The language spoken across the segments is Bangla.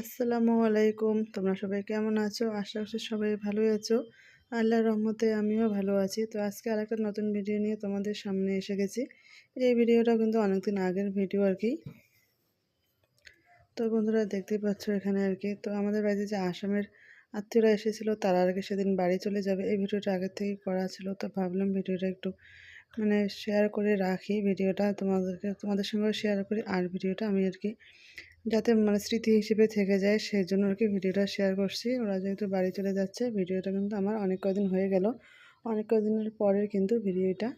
আসসালামু আলাইকুম। তোমরা সবাই কেমন আছো? আশা করছি সবাই ভালোই আছো। আল্লাহর রহমতে আমিও ভালো আছি। তো আজকে আর একটা নতুন ভিডিও নিয়ে তোমাদের সামনে এসে গেছি। এই ভিডিওটা কিন্তু অনেকদিন আগের ভিডিও আর কি। তো বন্ধুরা দেখতেই পাচ্ছ এখানে আর কি। তো আমাদের বাড়িতে যে আসামের আত্মীয়রা এসেছিল, তারা আর কি সেদিন বাড়ি চলে যাবে। এই ভিডিওটা আগের থেকেই করা ছিল। তো ভাবলাম ভিডিওটা একটু মানে শেয়ার করে রাখি। ভিডিওটা তোমাদেরকে, তোমাদের সঙ্গে শেয়ার করি। আর ভিডিওটা আমি আর কি যাতে মানে স্মৃতি হিসেবে থেকে যায় সেই জন্য আর কি ভিডিওটা শেয়ার করছি। ওরা যেহেতু বাড়ি চলে যাচ্ছে, ভিডিওটা কিন্তু আমার অনেক কদিন হয়ে গেল। অনেক কদিনের পরের কিন্তু ভিডিওটা।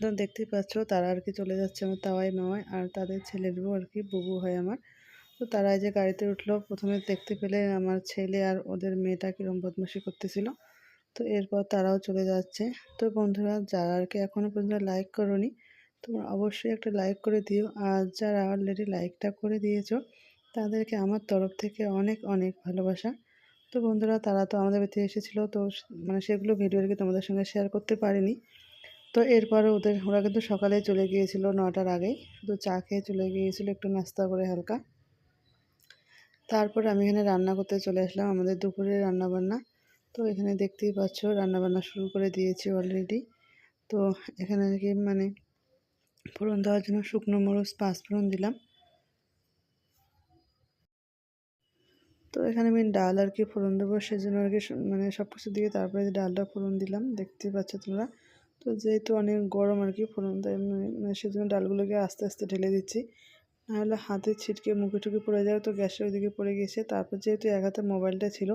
তো দেখতেই পাচ্ছ, তারা আর কি চলে যাচ্ছে আমার তাওয়াই মাওয়াই আর তাদের ছেলের বউ আর কি বুবু হয় আমার। তো তারা যে গাড়িতে উঠল, প্রথমে দেখতে পেলে আমার ছেলে আর ওদের মেয়েটা কীরকম বদমাসি করতেছিল। তো এরপর তারাও চলে যাচ্ছে। তো বন্ধুরা, যারা আর কি এখনও পর্যন্ত লাইক করনি তোমরা অবশ্যই একটা লাইক করে দিও। আর যারা অলরেডি লাইকটা করে দিয়েছ, তাদেরকে আমার তরফ থেকে অনেক অনেক ভালোবাসা। তো বন্ধুরা, তারা তো আমাদের বাড়িতে এসেছিল, তো মানে সেগুলো ভিডিও আর কি তোমাদের সঙ্গে শেয়ার করতে পারিনি। তো এরপরে ওদের, ওরা কিন্তু সকালে চলে গিয়েছিল নটার আগেই। তো চা খেয়ে চলে গিয়েছিল, একটু নাস্তা করে হালকা। তারপর আমি এখানে রান্না করতে চলে আসলাম, আমাদের দুপুরের রান্নাবান্না। তো এখানে দেখতেই পাচ্ছ, রান্নাবান্না শুরু করে দিয়েছি অলরেডি তো এখানে আর কি মানে ফোড়ন দেওয়ার জন্য শুকনো মরিচ পাঁচফোড়ন দিলাম। তো এখানে আমি ডাল আর কি ফোড়ন দেবো, সেজন্য আর কি মানে সব কিছু দিয়ে তারপরে ডালটা ফোড়ন দিলাম, দেখতেই পাচ্ছ তোমরা। তো যেহেতু অনেক গরম আর কি ফোড়ন দেয় মানে সেজন্য ডালগুলোকে আস্তে আস্তে ঢেলে দিচ্ছি। নাহলে হাতে ছিটকে মুখে টুকে পড়ে যাবে তো গ্যাসের ওইদিকে পড়ে গেছে। তারপর যেহেতু এক হাতে মোবাইলটা ছিল,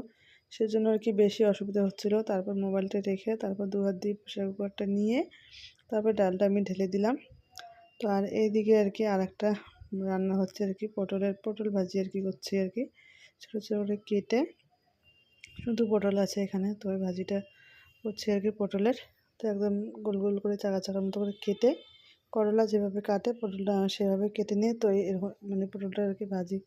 সেজন্য আর কি বেশি অসুবিধা হচ্ছিল। তারপর মোবাইলটা রেখে তারপর দু হাত দিয়ে প্রেশার কুকারটা নিয়ে তারপর ডালটা আমি ঢেলে দিলাম। তো আর এইদিকে আর কি আর একটা রান্না হচ্ছে আর কি পটলের পটল ভাজি আর কি করছি আর কি ছোটো ছোটো করে কেটে শুধু পটল আছে এখানে, তো ওই ভাজিটা করছি আর কি পটলের, তো একদম গোল গোল করে চাকা চাকার মতো করে কেটে করলা যেভাবে কাটে পটলটা সেভাবে কেটে নিয়ে তো এরকম মানে পটলটা আর কি ভাজি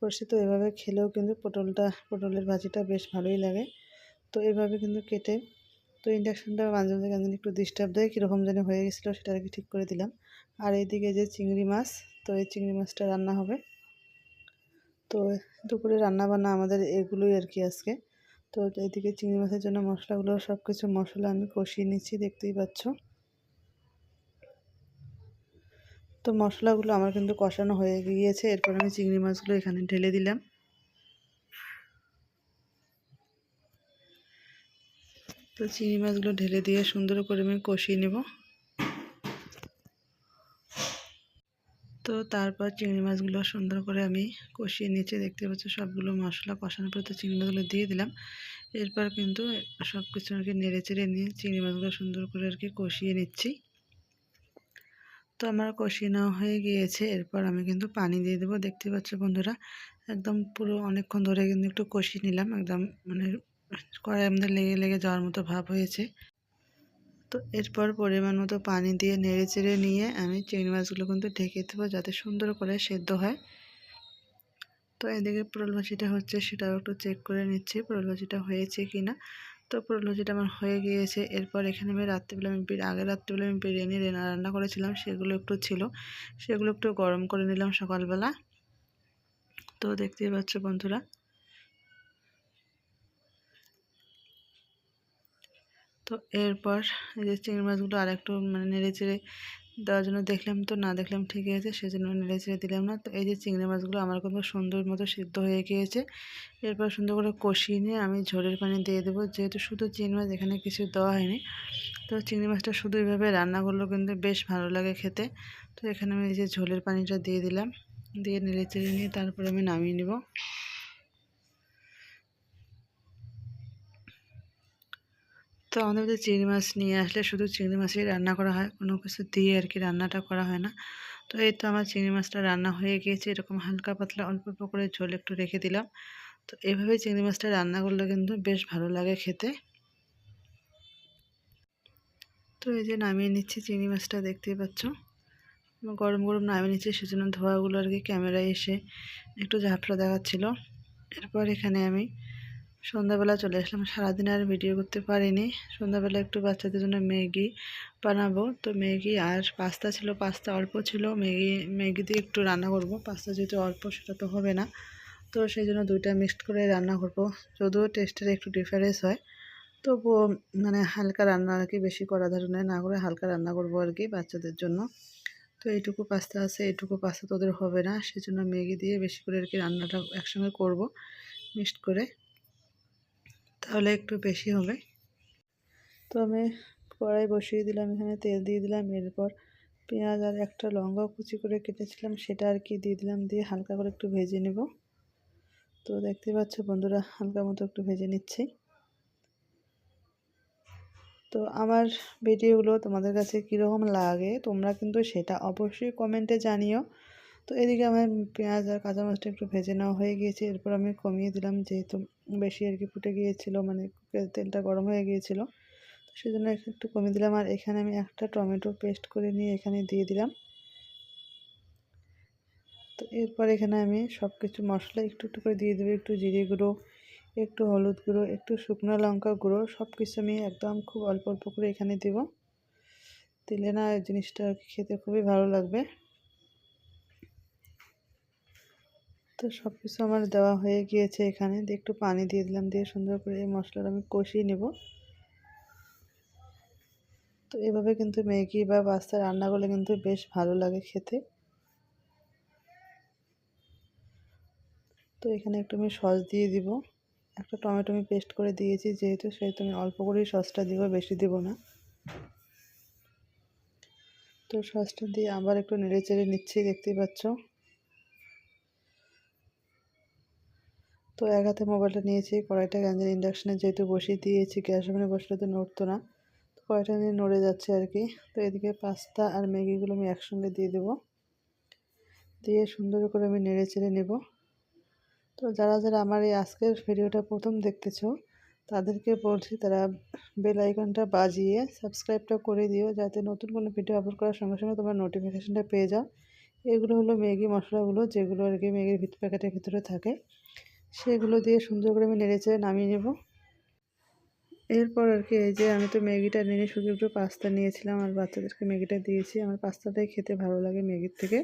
করছি, তো এভাবে খেলেও কিন্তু পটলটা, পটলের ভাজিটা বেশ ভালোই লাগে, তো এভাবে কিন্তু কেটে তো ইন্ডাকশানটা মাঝে মাঝে কেন একটু ডিস্টার্ব দেয়, কীরকম যেন হয়ে গেছিল সেটা আর কি ঠিক করে দিলাম। আর এইদিকে যে চিংড়ি মাছ, তো এই চিংড়ি মাছটা রান্না হবে। তো দুপুরে রান্না বান্না আমাদের এগুলোই আর কি আজকে। তো এইদিকে চিংড়ি মাছের জন্য মশলাগুলো সব কিছু মশলা আমি কষিয়ে নিচ্ছি, দেখতেই পাচ্ছ। তো মশলাগুলো আমার কিন্তু কষানো হয়ে গিয়েছে, এরপর আমি চিংড়ি মাছগুলো এখানে ঢেলে দিলাম। তো চিংড়ি মাছগুলো ঢেলে দিয়ে সুন্দর করে আমি কষিয়ে নেব। তো তারপর চিংড়ি মাছগুলো সুন্দর করে আমি কষিয়ে নিচে দেখতে পাচ্ছি সবগুলো মশলা কষানোর পর তো চিংড়ি মাছগুলো দিয়ে দিলাম। এরপর কিন্তু সব কিছু আর কি নেড়ে চেড়ে নিয়ে চিংড়ি মাছগুলো সুন্দর করে আর কি কষিয়ে নিচ্ছি। তো আমার কষিয়ে নেওয়া হয়ে গিয়েছে। এরপর আমি কিন্তু পানি দিয়ে দেবো। দেখতে পাচ্ছ বন্ধুরা, একদম পুরো অনেকক্ষণ ধরে কিন্তু একটু কষিয়ে নিলাম। একদম মানে কড়াই আমাদের লেগে লেগে যাওয়ার মতো ভাব হয়েছে। তো এরপর পরিমাণ মতো পানি দিয়ে নেড়ে চেড়ে নিয়ে আমি চিংড়ি মাছগুলো কিন্তু ঢেকে দেবো যাতে সুন্দর করে সেদ্ধ হয়। তো এদিকে পোড়ল ভাজিটা হচ্ছে সেটাও একটু চেক করে নিচ্ছি পোড়ল ভাজিটা হয়েছে কি না তো পোড়ল ভাজিটা আমার হয়ে গিয়েছে। এরপর এখানে আমি রাত্রিবেলা আমি আগের রাত্রিবেলা আমি বিরিয়ানি রান্না করেছিলাম, সেগুলো একটু ছিল। সেগুলো একটু গরম করে নিলাম সকালবেলা। তো দেখতেই পাচ্ছ বন্ধুরা তো এরপর এই যে চিংড়ি মাছগুলো আর একটু মানে নেড়ে চেড়ে দেওয়ার জন্য দেখলাম তো না দেখলাম ঠিকই আছে, সেজন্য নেড়ে চেড়ে দিলাম না। তো এই যে চিংড়ি মাছগুলো আমার কিন্তু সুন্দর মতো সিদ্ধ হয়ে গিয়েছে। এরপর সুন্দর করে কষিয়ে নিয়ে আমি ঝোলের পানি দিয়ে দেবো। যেহেতু শুধু চিংড়ি মাছ এখানে কিছু দেওয়া হয়নি, তো চিংড়ি মাছটা শুধু এইভাবে রান্না করলেও কিন্তু বেশ ভালো লাগে খেতে। তো এখানে আমি এই যে ঝোলের পানিটা দিয়ে দিলাম, দিয়ে নেড়ে চেড়ে নিয়ে তারপরে আমি নামিয়ে নেব। তো আমাদের মধ্যে চিংড়ি মাছ নিয়ে আসলে শুধু চিংড়ি মাছই রান্না করা হয়, কোনো কিছু দিয়ে আর কি রান্নাটা করা হয় না। তো এই তো আমার চিংড়ি মাছটা রান্না হয়ে গিয়েছে, এরকম হালকা পাতলা অল্প অল্প করে ঝোল একটু রেখে দিলাম। তো এভাবে চিংড়ি মাছটা রান্না করলে কিন্তু বেশ ভালো লাগে খেতে। তো এই যে নামিয়ে নিচ্ছি চিংড়ি মাছটা, দেখতেই পাচ্ছ। গরম গরম নামিয়ে নিচ্ছি, সেজন্য ধোয়াগুলো আর কি ক্যামেরায় এসে একটু ঝাপড়া দেখাচ্ছিলো। এরপর এখানে আমি সন্ধ্যাবেলা চলে আসলাম। সারাদিন আর ভিডিও করতে পারিনি। সন্ধ্যাবেলা একটু বাচ্চাদের জন্য ম্যাগি বানাবো। তো ম্যাগি আর পাস্তা ছিল, পাস্তা অল্প ছিল। ম্যাগি ম্যাগি দিয়ে একটু রান্না করব। পাস্তা যেহেতু অল্প, সেটা তো হবে না। তো সেই জন্য দুইটা মিক্সড করে রান্না করব। যদিও টেস্টের একটু ডিফারেন্স হয়। তবুও মানে হালকা রান্না আর কি, বেশি করা ধরনের না করে হালকা রান্না করব আর কি বাচ্চাদের জন্য। তো এইটুকু পাস্তা আছে, এইটুকু পাস্তা তোদের হবে না। সেজন্য ম্যাগি দিয়ে বেশি করে আর কি রান্নাটা একসঙ্গে করব, মিক্সড করে। তাহলে একটু বেশি হবে। তো আমি কড়াই বসিয়ে দিলাম, এখানে তেল দিয়ে দিলাম, এরপর পেঁয়াজ আর একটা লঙ্কা কুচি করে কেটেছিলাম, সেটা আর কি দিয়ে দিলাম, দিয়ে হালকা করে একটু ভেজে নেব। তো দেখতে পাচ্ছ বন্ধুরা, হালকা মতো একটু ভেজে নিচ্ছি। তো আমার ভিডিওগুলো তোমাদের কাছে কীরকম লাগে, তোমরা কিন্তু সেটা অবশ্যই কমেন্টে জানিও। তো এদিকে আমার পেঁয়াজ আর কাঁচা মাছটা একটু ভেজে নেওয়া হয়ে গিয়েছে। এরপর আমি কমিয়ে দিলাম, যেহেতু বেশি আর কি ফুটে গিয়েছিল মানে তেলটা গরম হয়ে গিয়েছিল সেই জন্য একটু কমিয়ে দিলাম। আর এখানে আমি একটা টমেটো পেস্ট করে নিয়ে এখানে দিয়ে দিলাম। তো এরপর এখানে আমি সব কিছু মশলা একটু একটু করে দিয়ে দেবো, একটু জিরে গুঁড়ো, একটু হলুদ গুঁড়ো, একটু শুকনো লঙ্কা গুঁড়ো সব কিছু আমি একদম খুব অল্প অল্প করে এখানে দেব। দিলে না জিনিসটা খেতে খুবই ভালো লাগবে। তো সব কিছু আমার দেওয়া হয়ে গিয়েছে এখানে। দিয়ে একটু পানি দিয়ে দিলাম, দিয়ে সুন্দর করে এই মশলাটা আমি কষিয়ে নেব। তো এভাবে কিন্তু ম্যাগি বা পাস্তা রান্না করলে কিন্তু বেশ ভালো লাগে খেতে। তো এখানে একটু আমি সস দিয়ে দিব। একটা টমেটো আমি পেস্ট করে দিয়েছি, যেহেতু সেহেতু আমি অল্প করেই সসটা দিব, বেশি দিব না। তো সসটা দিয়ে আবার একটু নেড়ে চেড়ে নিচ্ছি, দেখতেই পাচ্ছ। তো এক হাতে মোবাইলটা নিয়েছি, কড়াইটা গ্যাঞ্জের ইন্ডাকশানে যেহেতু বসিয়ে দিয়েছি গ্যাস ওভেনে বসলে তো নড়তো না। তো কড়াইটা নিয়ে নড়ে যাচ্ছে আর কি। তো এদিকে পাস্তা আর ম্যাগিগুলো আমি একসঙ্গে দিয়ে দেবো। দিয়ে সুন্দর করে আমি নেড়ে চেড়ে নেব। তো যারা যারা আমার এই আজকের ভিডিওটা প্রথম দেখতেছো, তাদেরকে বলছি তারা বেল আইকনটা বাজিয়ে সাবস্ক্রাইবটা করে দিও, যাতে নতুন কোনো ভিডিও আপলোড করার সঙ্গে সঙ্গে তোমার নোটিফিকেশানটা পেয়ে যাও। এগুলো হলো ম্যাগি মশলাগুলো, যেগুলো আর কি ম্যাগির ভিত প্যাকেটের ভিতরে থাকে। সেগুলো দিয়ে সুন্দর করে আমি নেড়ে চেড়ে নামিয়ে নেব। এরপর আর কি, এই যে আমি তো ম্যাগিটা নিয়ে শুধু একটু পাস্তা নিয়েছিলাম আর বাচ্চাদেরকে ম্যাগিটা দিয়েছি। আমার পাস্তাটাই খেতে ভালো লাগে ম্যাগির থেকে।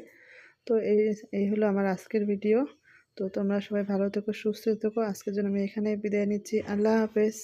তো এই এই হলো আমার আজকের ভিডিও। তো তোমরা সবাই ভালো থেকো, সুস্থ থেকো। আজকের জন্য আমি এখানে বিদায় নিচ্ছি। আল্লাহ হাফেজ।